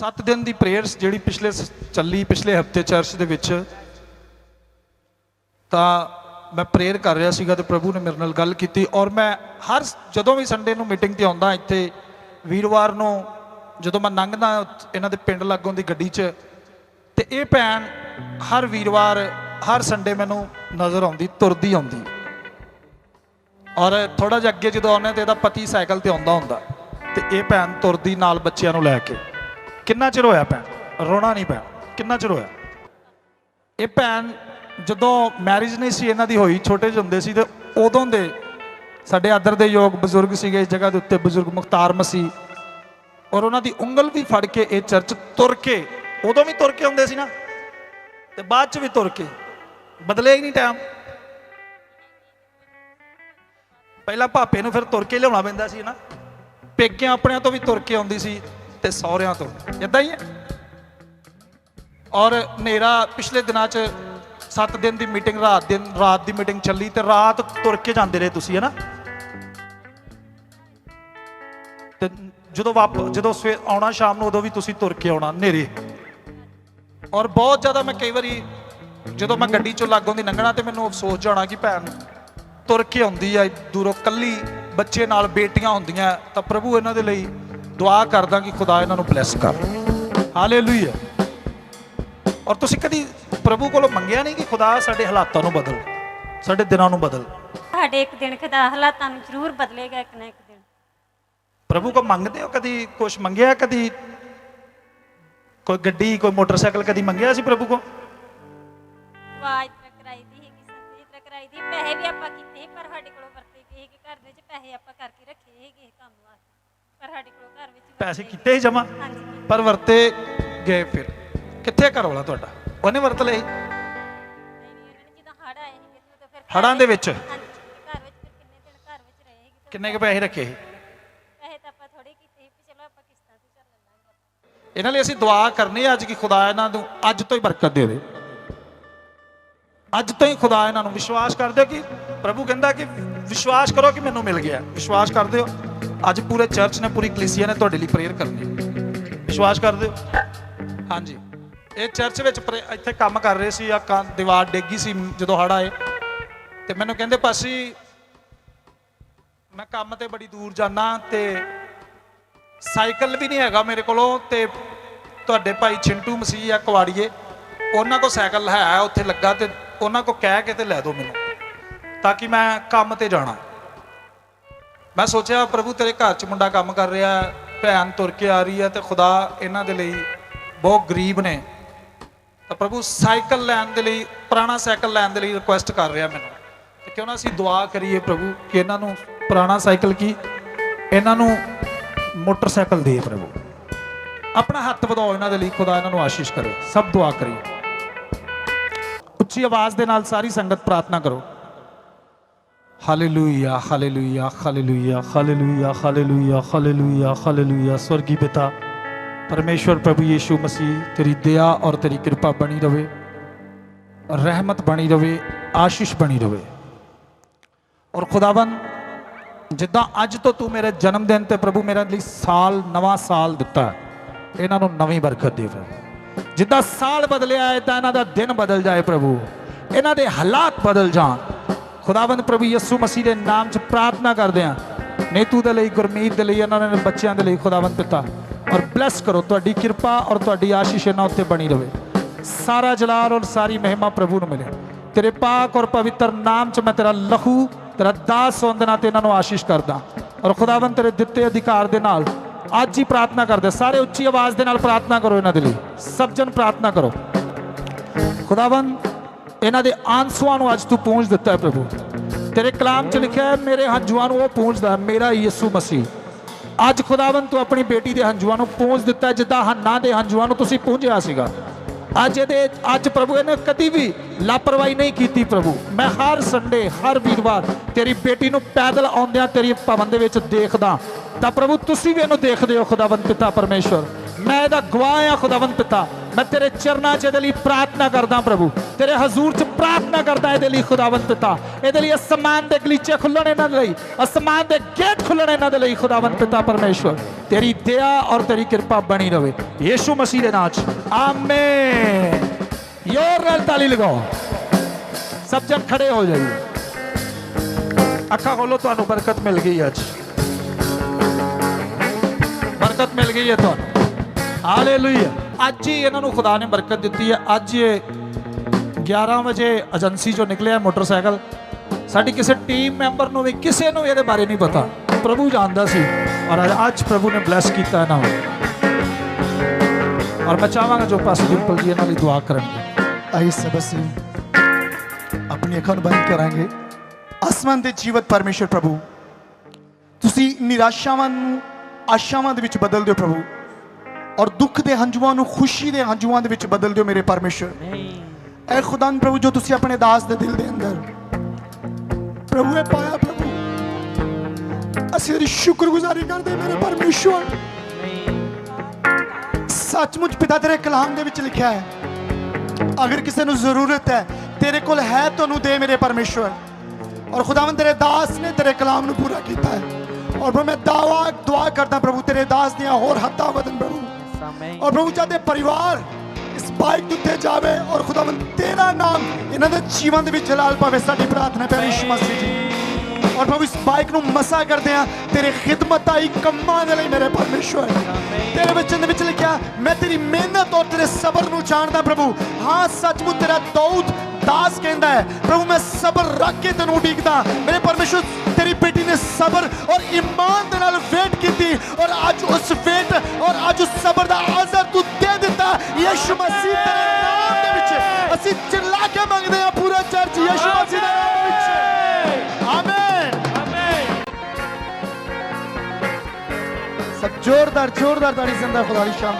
7 ਦਿਨ ਦੀ ਪ੍ਰੇਅਰਸ ਜਿਹੜੀ ਪਿਛਲੇ ਸ- ਚੱਲੀ ਪਿਛਲੇ ਹਫ਼ਤੇ ਚਰਚ ਦੇ ਵਿੱਚ, ਤਾਂ ਮੈਂ ਪ੍ਰੇਅਰ ਕਰ ਰਿਹਾ ਸੀਗਾ ਤੇ ਪ੍ਰਭੂ ਨੇ ਮੇਰੇ ਨਾਲ ਗੱਲ ਕੀਤੀ ਔਰ ਮੈਂ ਹਰ ਜਦੋਂ ਵੀ ਸੰਡੇ ਨੂੰ ਮੀਟਿੰਗ ਤੇ ਆਉਂਦਾ ਇੱਥੇ, ਵੀਰਵਾਰ ਨੂੰ ਜਦੋਂ ਮੈਂ ਲੰਘਦਾ ਇਹਨਾਂ ਦੇ ਪਿੰਡ ਲਾਗੋਂ ਦੀ ਗੱਡੀ 'ਚ, ਤੇ ਇਹ ਭੈਣ ਹਰ ਵੀਰਵਾਰ, ਹਰ ਸੰਡੇ ਮੈਨੂੰ ਨਜ਼ਰ ਆਉਂਦੀ, ਤੁਰਦੀ ਆਉਂਦੀ। ਔਰ ਥੋੜਾ ਜਿਹਾ ਅੱਗੇ ਜਦੋਂ ਆਉਂਦੇ ਤੇ ਇਹਦਾ ਪਤੀ ਸਾਈਕਲ ਤੇ ਆਉਂਦਾ ਹੁੰਦਾ, ਤੇ ਇਹ ਭੈਣ ਤੁਰਦੀ ਨਾਲ ਬੱਚਿਆਂ ਨੂੰ ਲੈ ਕੇ। ਕਿੰਨਾ ਚਿਰ ਹੋਇਆ ਭੈਣ? ਰੋਣਾ ਨਹੀਂ ਭੈਣ, ਕਿੰਨਾ ਚਿਰ ਹੋਇਆ? ਇਹ ਭੈਣ ਜਦੋਂ ਮੈਰਿਜ ਨਹੀਂ ਸੀ, ਇਹਨਾਂ ਦੀ ਹੋਈ, ਛੋਟੇ ਜਿਹੇ ਹੁੰਦੇ ਸੀ ਤੇ ਉਦੋਂ ਦੇ ਸਾਡੇ ਆਦਰ ਦੇ ਯੋਗ ਬਜ਼ੁਰਗ ਸੀਗੇ, ਇਸ ਜਗ੍ਹਾ ਦੇ ਉੱਤੇ ਬਜ਼ੁਰਗ ਮੁਖਤਾਰ ਮਸੀਹ। ਔਰ ਉਹਨਾਂ ਦੀ ਉਂਗਲ ਵੀ ਫੜ ਕੇ ਇਹ ਚਰਚ ਤੁਰ ਕੇ, ਉਦੋਂ ਵੀ ਤੁਰ ਕੇ ਆਉਂਦੇ ਸੀ ਨਾ, ਤੇ ਬਾਅਦ ਚ ਵੀ ਤੁਰ ਕੇ। ਬਦਲੇ ਹੀ ਨਹੀਂ ਟਾਈਮ ਪਹਿਲਾਂ ਭਾਪੇ ਨੂੰ ਫਿਰ ਤੁਰ ਕੇ ਲਿਆਉਣਾ ਪੈਂਦਾ ਸੀ ਨਾ। ਪੇਕਿਆਂ ਆਪਣਿਆਂ ਤੋਂ ਵੀ ਤੁਰ ਕੇ ਆਉਂਦੀ ਸੀ। ਤੇ ਸਹੁਰਿਆਂ ਤੋਂ। ਇਦਾਂ ਹੀ ਹੈ। ਔਰ ਹਨੇਰਾ ਪਿਛਲੇ ਦਿਨਾਂ 'ਚ 7 ਦਿਨ ਦੀ ਮੀਟਿੰਗ, ਰਾਤ ਦਿਨ, ਰਾਤ ਦੀ ਮੀਟਿੰਗ ਚੱਲੀ ਤੇ ਰਾਤ ਤੁਰ ਕੇ ਜਾਂਦੇ ਰਹੇ ਤੁਸੀਂ, ਹੈ ਨਾ? ਤੇ ਜਦੋਂ ਵਾਪ, ਜਦੋਂ ਸਵੇ, ਆਉਣਾ ਸ਼ਾਮ ਨੂੰ ਉਦੋਂ ਵੀ ਤੁਸੀਂ ਤੁਰ ਕੇ ਆਉਣਾ ਹਨੇਰੇ। ਔਰ ਬਹੁਤ ਜ਼ਿਆਦਾ ਮੈਂ ਕਈ ਵਾਰੀ ਜਦੋਂ ਮੈਂ ਗੱਡੀ ਚੋਂ ਲਾਗੋਂ ਦੀ ਲੰਘਣਾ ਤੇ ਮੈਨੂੰ ਅਫਸੋਸ ਜਾਣਾ ਕਿ ਭੈਣ ਤੁਰ ਕੇ ਆਉਂਦੀ ਆ ਦੂਰੋਂ ਕੱਲੀ ਬੱਚੇ ਨਾਲ ਬੇਟੀਆਂ ਹੁੰਦੀਆਂ ਤਾਂ ਪ੍ਰਭੂ ਇਹਨਾਂ ਦੇ ਲਈ ਦੁਆ ਕਰਦਾ ਕਿ ਖੁਦਾ ਇਹਨਾਂ ਨੂੰ ਬਲੈਸ ਕਰ। ਹਾਲੇਲੂਇਆ ਔਰ ਤੁਸੀਂ ਕਦੀ ਪ੍ਰਭੂ ਕੋਲੋਂ ਮੰਗਿਆ ਨਹੀਂ ਕਿ ਖੁਦਾ ਸਾਡੇ ਹਾਲਾਤਾਂ ਨੂੰ ਬਦਲ ਸਾਡੇ ਦਿਨਾਂ ਨੂੰ ਬਦਲ? ਸਾਡੇ ਇੱਕ ਦਿਨ ਖੁਦਾ ਹਾਲਾਤਾਂ ਨੂੰ ਜ਼ਰੂਰ ਬਦਲੇਗਾ ਇੱਕ ਨਾ ਇੱਕ ਦਿਨ। ਪ੍ਰਭੂ ਕੋ ਮੰਗਦੇ ਹੋ ਕਦੀ ਕੁਝ ਮੰਗਿਆ? ਕਦੀ ਕੋਈ ਗੱਡੀ ਕੋਈ ਮੋਟਰਸਾਈਕਲ ਕਦੀ ਮੰਗਿਆ ਸੀ ਪ੍ਰਭੂ ਕੋ? ਆਵਾਜ਼ ਤੱਕ ਕਰਾਈ ਦੀ ਹੈਗੀ ਸੰਤੇ ਤੱਕ ਕਰਾਈ ਦੀ ਪੈਸੇ ਵੀ ਆਪਾਂ ਕੀਤੇ ਪਰ ਸਾਡੇ ਕੋਲੋਂ ਵਰਤੇ ਗਏ ਕਿ ਘਰ ਦੇ ਵਿੱਚ ਪੈਸੇ ਆਪਾਂ ਕਰਕੇ ਰੱਖੇ ਹੈਗੇ ਕੰਮ ਵਾਸਤੇ। ਪਰ ਸਾਡੇ ਕੋਲੋਂ ਘਰ ਵਿੱਚ ਪੈਸੇ ਕੀਤੇ ਹੀ ਜਮਾ ਹਾਂਜੀ। ਪਰ ਵਰਤੇ ਗਏ ਫਿਰ। ਕਿੱਥੇ ਘਰ ਵਾਲਾ ਤੁਹਾਡਾ? ਉਹਨੇ ਵਰਤ ਲਏ? ਜਦੋਂ ਹੜ ਆਏ ਤੇ ਫਿਰ ਦੇ ਵਿੱਚ? ਹਾਂਜੀ ਤੇ ਘਰ ਵਿੱਚ ਫਿਰ ਕਿੰਨੇ ਦਿਨ ਘਰ ਵਿੱਚ ਰਹੇ ਹੈਗੇ ਤੇ ਕਿੰਨੇ ਕੁ ਪੈਸੇ ਰੱਖੇ ਸੀ? ਪੈਸੇ ਤਾਂ ਆਪਾਂ ਥੋੜੇ ਕੀਤੇ ਸੀ ਵੀ ਚਲੋ ਆਪਾਂ ਕਿਸ਼ਤਾਂ ਤੇ ਚੱਲ ਲਾਂਗੇ ਇਹਨਾਂ ਲਈ ਅਸੀਂ ਦੁਆ ਕਰਨੀ ਹੈ ਅੱਜ ਕਿ ਖੁਦਾ ਇਹਨਾਂ ਨੂੰ ਅੱਜ ਤੋਂ ਹੀ ਬਰਕਤ ਦੇ ਦੇ। ਅੱਜ ਤੋਂ ਹੀ ਖੁਦਾ ਇਹਨਾਂ ਨੂੰ ਵਿਸ਼ਵਾਸ ਕਰ ਦਿਓ ਕਿ ਪ੍ਰਭੂ ਕਹਿੰਦਾ ਕਿ ਵਿਸ਼ਵਾਸ ਕਰੋ ਕਿ ਮੈਨੂੰ ਮਿਲ ਗਿਆ। ਵਿਸ਼ਵਾਸ ਕਰ ਦਿਓ। ਅੱਜ ਪੂਰੇ ਚਰਚ ਨੇ, ਪੂਰੀ ਕਲੀਸਿਆ ਨੇ ਤੁਹਾਡੇ ਲਈ ਪ੍ਰੇਅਰ ਕਰਨੀ। ਵਿਸ਼ਵਾਸ ਕਰ ਦਿਓ। ਹਾਂਜੀ। ਇਹ ਚਰਚ ਵਿੱਚ ਪ੍ਰੇ- ਇੱਥੇ ਕੰਮ ਕਰ ਰਹੇ ਸੀ ਆ ਦੀਵਾਰ ਡੇਗੀ ਸੀ ਜਦੋਂ ਹੜ ਆਏ। ਤੇ ਮੈਨੂੰ ਕਹਿੰਦੇ, ਪਾਸੀ, ਮੈਂ ਕੰਮ ਤੇ ਬੜੀ ਦੂਰ ਜਾਣਾ ਤੇ ਸਾਈਕਲ ਵੀ ਨਹੀਂ ਹੈਗਾ ਮੇਰੇ ਕੋਲੋਂ ਤੇ ਤੁਹਾਡੇ ਭਾਈ ਚਿੰਟੂ ਮਸੀਹ ਆ ਕੁਆੜੀਏ, ਉਹਨਾਂ ਕੋ ਸਾਈਕਲ ਹੈ, ਉੱਥੇ ਲੱਗਾ ਤੇ ਉਹਨਾਂ ਕੋ ਕਹਿ ਕੇ ਤੇ ਲੈ ਦਿਓ ਮੈਨੂੰ, ਤਾਂ ਕਿ ਮੈਂ ਕੰਮ ਤੇ ਜਾਣਾ। ਮੈਂ ਸੋਚਿਆ ਪ੍ਰਭੂ ਤੇਰੇ ਘਰ 'ਚ ਮੁੰਡਾ ਕੰਮ ਕਰ ਰਿਹਾ ਭੈਣ ਤੁਰ ਕੇ ਆ ਰਹੀ ਹੈ ਤੇ ਖੁਦਾ ਇਹਨਾਂ ਦੇ ਲਈ ਬਹੁਤ ਗਰੀਬ ਨੇ। ਤਾਂ ਪ੍ਰਭੂ ਸਾਈਕਲ ਲੈਣ ਦੇ ਲਈ, ਪੁਰਾਣਾ ਸਾਈਕਲ ਲੈਣ ਦੇ ਲਈ ਰਿਕੁਐਸਟ ਕਰ ਰਿਹਾ ਮੈਨੂੰ। ਤੇ ਕਿਉਂ ਨਾ ਅਸੀਂ ਦੁਆ ਕਰੀਏ ਪ੍ਰਭੂ ਕਿ ਇਹਨਾਂ ਨੂੰ ਪੁਰਾਣਾ ਸਾਈਕਲ ਕੀ? ਇਹਨਾਂ ਨੂੰ ਮੋਟਰਸਾਈਕਲ ਦੇ ਪ੍ਰਭੂ। ਆਪਣਾ ਹੱਥ ਵਧਾਓ ਇਹਨਾਂ ਦੇ ਲਈ, ਖੁਦਾ ਇਹਨਾਂ ਨੂੰ ਆਸ਼ੀਸ਼ ਕਰੇ। ਸਭ ਦੁਆ ਕਰੀਏ। ਉੱਚੀ ਆਵਾਜ਼ ਦੇ ਨਾਲ ਸਾਰੀ ਸੰਗਤ ਪ੍ਰਾਰਥਨਾ ਕਰੋ। Hallelujah hallelujah hallelujah hallelujah hallelujah hallelujah hallelujah ਸਵਰਗੀ ਪਿਤਾ ਪਰਮੇਸ਼ਵਰ ਪ੍ਰਭੂ ਯੀਸ਼ੂ ਮਸੀਹ ਤੇਰੀ ਦਇਆ ਔਰ ਤੇਰੀ ਕਿਰਪਾ ਬਣੀ ਰਵੇ ਰਹਿਮਤ ਬਣੀ ਰਵੇ ਆਸ਼ੀਸ਼ ਬਣੀ ਰਵੇ ਔਰ ਖੁਦਾਵੰ ਜਿੱਦਾਂ ਅੱਜ ਤੋਂ ਤੂੰ ਮੇਰੇ ਜਨਮ ਦਿਨ ਤੇ ਪ੍ਰਭੂ ਮੇਰੇ ਲਈ ਸਾਲ ਨਵਾਂ ਸਾਲ ਦਿੱਤਾ ਇਹਨਾਂ ਨੂੰ ਨਵੀਂ ਬਰਕਤ ਦੇ ਪ੍ਰਭੂ ਜਿੱਦਾਂ ਸਾਲ ਬਦਲਿਆ ਹੈ ਤਾਂ ਇਹਨਾਂ ਦਾ ਦਿਨ ਬਦਲ ਜਾਏ ਪ੍ਰਭੂ ਇਹਨਾਂ ਦੇ ਹਾਲਾਤ ਬਦਲ ਜਾਣ ਖੁਦਾਵੰਦ ਪ੍ਰਭੂ ਯਿਸੂ ਮਸੀਹ ਦੇ ਨਾਮ 'ਚ ਪ੍ਰਾਰਥਨਾ ਕਰਦੇ ਹਾਂ। ਨੇਤੂ ਦੇ ਲਈ, ਗੁਰਮੀਤ ਦੇ ਲਈ ਇਹਨਾਂ ਦੇ ਬੱਚਿਆਂ ਦੇ ਲਈ ਖੁਦਾਵੰਦ ਪਿਤਾ ਔਰ ਬਲੈਸ ਕਰੋ, ਤੁਹਾਡੀ ਕਿਰਪਾ ਔਰ ਤੁਹਾਡੀ ਆਸ਼ੀਸ਼ ਇਹਨਾਂ ਉੱਤੇ ਬਣੀ ਰਵੇ। ਸਾਰਾ ਜਲਾਲ ਔਰ ਸਾਰੀ ਮਹਿਮਾ ਪ੍ਰਭੂ ਨੂੰ ਮਿਲੇ। ਤੇਰੇ ਪਾਕ ਔਰ ਪਵਿੱਤਰ ਨਾਮ 'ਚ ਮੈਂ ਤੇਰਾ ਲਹੂ, ਤੇਰਾ ਦਾਸ ਹੋਣ ਦੇ ਨਾਤੇ ਇਹਨਾਂ ਨੂੰ ਆਸ਼ੀਸ਼ ਕਰਦਾ। ਔਰ ਖੁਦਾਵੰਦ ਤੇਰੇ ਦਿੱਤੇ ਅਧਿਕਾਰ ਦੇ ਨਾਲ ਅੱਜ ਹੀ ਪ੍ਰਾਰਥਨਾ ਕਰਦੇ ਸਾਰੇ ਉੱਚੀ ਆਵਾਜ਼ ਦੇ ਨਾਲ ਪ੍ਰਾਰਥਨਾ ਕਰੋ ਇਹਨਾਂ ਦੇ ਲਈ। ਸਭ ਜਨ ਪ੍ਰਾਰਥਨਾ ਕਰੋ। ਖੁਦਾਵੰਦ ਇਹਨਾਂ ਦੇ ਆਂਸੂਆਂ ਨੂੰ ਅੱਜ ਤੂੰ ਪੂੰਝ ਦਿੱਤਾ ਹੈ ਪ੍ਰਭੂ। ਤੇਰੇ ਕਲਾਮ 'ਚ ਲਿਖਿਆ ਹੈ, ਮੇਰੇ ਹੰਝੂਆਂ ਨੂੰ ਉਹ ਪੂੰਝਦਾ ਮੇਰਾ ਯਿਸੂ ਮਸੀਹ। ਅੱਜ ਖੁਦਾਵੰਦ ਤੂੰ ਆਪਣੀ ਬੇਟੀ ਦੇ ਹੰਝੂਆਂ ਨੂੰ ਪੂੰਝ ਦਿੱਤਾ ਜਿੱਦਾਂ ਹੰਨਾ ਦੇ ਹੰਝੂਆਂ ਨੂੰ ਤੁਸੀਂ ਪੂੰਝਿਆ ਸੀਗਾ। ਅੱਜ ਇਹਦੇ, ਅੱਜ ਪ੍ਰਭੂ ਇਹਨੇ ਕਦੀ ਵੀ ਲਾਪਰਵਾਹੀ ਨਹੀਂ ਕੀਤੀ ਪ੍ਰਭੂ। ਮੈਂ ਹਰ ਸੰਡੇ ਹਰ ਵੀਰਵਾਰ ਤੇਰੀ ਬੇਟੀ ਨੂੰ ਪੈਦਲ ਆਉਂਦਿਆਂ ਤੇਰੀ ਭਵਨ ਦੇ ਵਿੱਚ ਦੇਖਦਾ ਤਾਂ ਪ੍ਰਭੂ, ਤੁਸੀਂ ਵੀ ਇਹਨੂੰ ਦੇਖਦੇ ਹੋ, ਖੁਦਾਵੰਦ ਪਿਤਾ ਪਰਮੇਸ਼ਵਰ। ਮੈਂ ਇਹਦਾ ਗਵਾਹ ਆ ਖੁਦਾਵੰਦ ਪਿਤਾ। ਮੈਂ ਤੇਰੇ ਚਰਨਾਂ 'ਚ ਇਹਦੇ ਲਈ ਪ੍ਰਾਰਥਨਾ ਕਰਦਾ ਪ੍ਰਭੂ। ਤੇਰੇ ਹਜ਼ੂਰ 'ਚ ਪ੍ਰਾਰਥਨਾ ਕਰਦਾ ਇਹਦੇ ਲਈ ਖੁਦਾਵੰਦ ਪਿਤਾ ਇਹਦੇ ਲਈ ਅਸਮਾਨ ਦੇ ਗਲੀਚੇ ਖੁੱਲਣ ਇਹਨਾਂ ਦੇ ਲਈ, ਅਸਮਾਨ ਦੇ ਗੇਟ ਖੁੱਲਣ ਇਹਨਾਂ ਦੇ ਲਈ ਖੁਦਾਵੰਦ ਪਿਤਾ ਪਰਮੇਸ਼ਵਰ। ਤੇਰੀ ਦਇਆ ਔਰ ਤੇਰੀ ਕਿਰਪਾ ਬਣੀ ਰਵੇ। ਯੀਸ਼ੂ ਮਸੀਹ ਦੇ ਨਾਮ 'ਚ। ਆਮੇਨ। ਯੋਰ ਨਾਲ ਤਾਲੀ ਲਗਾਓ। ਸਭ ਜਣ ਖੜੇ ਹੋ ਜਾਈਏ। ਅੱਖਾਂ ਖੋਲੋ, ਤੁਹਾਨੂੰ ਬਰਕਤ ਮਿਲ ਗਈ ਅੱਜ। ਬਰਕਤ ਮਿਲ ਗਈ ਹੈ ਤੁਹਾਨੂੰ। ਹਾਲੇਲੂਇਆ। ਅੱਜ ਹੀ ਇਹਨਾਂ ਨੂੰ ਖੁਦਾ ਨੇ ਬਰਕਤ ਦਿੱਤੀ ਹੈ। ਅੱਜ ਇਹ 11 ਵਜੇ ਏਜੰਸੀ ਚੋਂ ਨਿਕਲਿਆ ਮੋਟਰਸਾਈਕਲ। ਸਾਡੀ ਕਿਸੇ ਟੀਮ ਮੈਂਬਰ ਨੂੰ ਵੀ, ਕਿਸੇ ਨੂੰ ਇਹਦੇ ਬਾਰੇ ਨਹੀਂ ਪਤਾ। ਪ੍ਰਭੂ ਜਾਣਦਾ ਸੀ ਔਰ ਅੱਜ ਪ੍ਰਭੂ ਨੇ ਬਲੈਸ ਕੀਤਾ ਨਾ। ਔਰ ਮੈਂ ਚਾਹਾਂਗਾ ਜੋ ਪਾਸ ਡਿੰਪਲ ਜੀ ਇਹਨਾਂ ਲਈ ਦੁਆ ਕਰਨ ਆਈ ਸਭ ਆਪਣੀ ਅੱਖਾਂ ਨੂੰ ਬੰਦ ਕਰਾਂਗੇ। ਅਸਮਾਨ ਦੇ ਜੀਵਤ ਪਰਮੇਸ਼ਰ ਪ੍ਰਭੂ, ਤੁਸੀਂ ਨਿਰਾਸ਼ਾਵਾਂ ਨੂੰ, ਆਸ਼ਾਵਾਂ ਦੇ ਵਿੱਚ ਬਦਲ ਦਿਓ ਪ੍ਰਭੂ। ਔਰ ਦੁੱਖ ਦੇ ਹੰਝੂਆਂ ਨੂੰ ਖੁਸ਼ੀ ਦੇ ਹੰਝੂਆਂ ਦੇ ਵਿੱਚ ਬਦਲ ਦਿਓ ਮੇਰੇ ਪਰਮੇਸ਼ਰ। ਐ ਖੁਦਾਨ ਪ੍ਰਭੂ ਜੋ ਤੁਸੀਂ ਆਪਣੇ ਦਾਸ ਦੇ ਦਿਲ ਦੇ ਅੰਦਰ ਪ੍ਰਭੂ ਇਹ ਪਾਇਆ ਪ੍ਰਭੂ। ਅਸੀਂ ਤੇਰੀ ਸ਼ੁਕਰਗੁਜ਼ਾਰੀ ਕਰਦੇ ਮੇਰੇ ਪਰਮੇਸ਼ਰ। ਸੱਚਮੁੱਚ ਪਿਤਾ ਤੇਰੇ ਕਲਾਮ ਦੇ ਵਿੱਚ ਲਿਖਿਆ ਹੈ ਅਗਰ ਕਿਸੇ ਨੂੰ ਜ਼ਰੂਰਤ ਹੈ ਤੇਰੇ ਕੋਲ ਹੈ ਤੁਹਾਨੂੰ ਦੇ ਮੇਰੇ ਪਰਮੇਸ਼ਵਰ ਔਰ ਖੁਦਾਵੰਦ ਤੇਰੇ ਦਾਸ ਨੇ ਤੇਰੇ ਕਲਾਮ ਨੂੰ ਪੂਰਾ ਕੀਤਾ ਹੈ। ਔਰ ਮੈਂ ਦਾਵਾ ਦੁਆ ਕਰਦਾ ਪ੍ਰਭੂ ਤੇਰੇ ਦਾਸ ਦੀਆਂ ਹੋਰ ਹੱਦਾਂ ਵਧਣ ਪ੍ਰਭੂ। ਔਰ ਪ੍ਰਭੂ ਚਾਹਤੇ ਪਰਿਵਾਰ ਇਸ ਬਾਈਕ ਦੇ ਉੱਤੇ ਜਾਵੇ ਔਰ ਖੁਦਾਵੰਦ ਤੇਰਾ ਨਾਮ ਇਹਨਾਂ ਦੇ ਜੀਵਨ ਦੇ ਵਿੱਚ ਜਲਾਲ ਪਾਵੇ ਸਾਡੀ ਪ੍ਰਾਰਥਨਾ ਹੈ ਯਿਸੂ ਮਸੀਹ ਜੀ ਔਰ ਪ੍ਰਭੂ ਇਸ ਬਾਈਕ ਨੂੰ ਮਸਾ ਕਰਦੇ ਆ ਤੇਰੇ ਖਿਦਮਤਾਈ ਕੰਮਾਂ ਦੇ ਲਈ ਮੇਰੇ ਪਰਮੇਸ਼ਵਰ। ਤੇਰੇ ਵਚਨ ਦੇ ਵਿੱਚ ਲਿਖਿਆ, ਮੈਂ ਤੇਰੀ ਮਿਹਨਤ ਔਰ ਤੇਰੇ ਸਬਰ ਨੂੰ ਜਾਣਦਾ ਪ੍ਰਭੂ। ਹਾਂ, ਸੱਚਮੁੱਚ ਤੇਰਾ ਦਊਦ ਦਾਸ ਕਹਿੰਦਾ ਹੈ। ਪ੍ਰਭੂ, ਮੈਂ ਸਬਰ ਰੱਖ ਕੇ ਤੈਨੂੰ ਉਡੀਕਦਾ। ਮੇਰੇ ਪਰਮੇਸ਼ਵਰ, ਤੇਰੀ ਬੇਟੀ ਨੇ ਸਬਰ ਔਰ ਇਮਾਨ ਦੇ ਨਾਲ ਵੇਟ ਕੀਤੀ ਔਰ ਅੱਜ ਉਸ ਵੇਟ ਔਰ ਅੱਜ ਉਸ ਸਬਰ ਦਾ ਅਜ਼ਰ ਤੂੰ ਦੇ ਦਿੱਤਾ। ਯਿਸੂ ਮਸੀਹ ਤੇਰੇ ਨਾਮ ਦੇ ਵਿੱਚ। ਅਸੀਂ ਚਿल्ला ਕੇ ਮੰਗਦੇ ਹਾਂ? ਸਭ ਜ਼ੋਰਦਾਰ ਜ਼ੋਰਦਾਰ ਤਾੜੀ ਜ਼ਿੰਦਾ ਖੁਦਾ ਦੀ ਸ਼ਾਨ